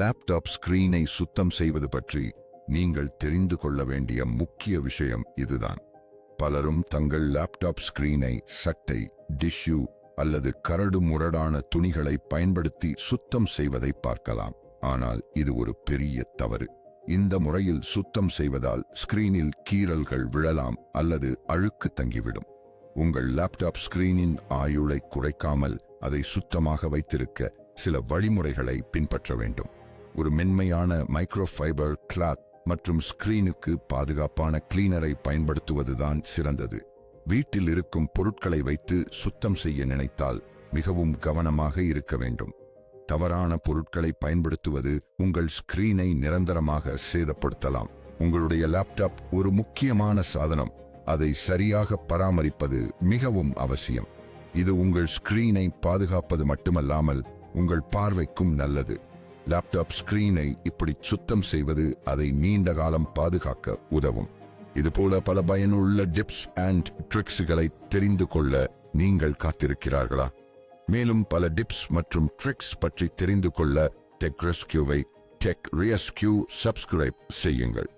Laptop ஸ்கிரீனை சுத்தம் செய்வது பற்றி நீங்கள் தெரிந்து கொள்ள வேண்டிய முக்கிய விஷயம் இதுதான். பலரும் தங்கள் லேப்டாப் ஸ்கிரீனை சட்டை டிஷ்யூ அல்லது கரடு முரடான துணிகளை பயன்படுத்தி சுத்தம் செய்வதை பார்க்கலாம். ஆனால் இது ஒரு பெரிய தவறு. இந்த முறையில் சுத்தம் செய்வதால் ஸ்கிரீனில் கீறல்கள் விழலாம் அல்லது அழுக்கு தங்கிவிடும். உங்கள் லேப்டாப் ஸ்கிரீனின் ஆயுளை குறைக்காமல் அதை சுத்தமாக வைத்திருக்க சில வழிமுறைகளை பின்பற்ற வேண்டும். ஒரு மென்மையான மைக்ரோஃபைபர் கிளாத் மற்றும் ஸ்கிரீனுக்கு பாதுகாப்பான கிளீனரை பயன்படுத்துவதுதான் சிறந்தது. வீட்டில் இருக்கும் பொருட்களை வைத்து சுத்தம் செய்ய நினைத்தால் மிகவும் கவனமாக இருக்க வேண்டும். தவறான பொருட்களை பயன்படுத்துவது உங்கள் ஸ்கிரீனை நிரந்தரமாக சேதப்படுத்தலாம். உங்களுடைய லேப்டாப் ஒரு முக்கியமான சாதனம். அதை சரியாக பராமரிப்பது மிகவும் அவசியம். இது உங்கள் ஸ்கிரீனை பாதுகாப்பது மட்டுமல்லாமல் உங்கள் பார்வைக்கும் நல்லது. லேப்டாப் ஸ்கிரீனை இப்படி சுத்தம் செய்வது அதை நீண்ட காலம் பாதுகாக்க உதவும். இதுபோல பல பயனுள்ள டிப்ஸ் அண்ட் ட்ரிக்ஸுகளை தெரிந்து கொள்ள நீங்கள் காத்திருக்கிறார்களா? மேலும் பல டிப்ஸ் மற்றும் ட்ரிக்ஸ் பற்றி தெரிந்து கொள்ள டெக் ரெஸ்கியூவை டெக் ரியஸ்கியூ சப்ஸ்கிரைப் செய்யுங்கள்.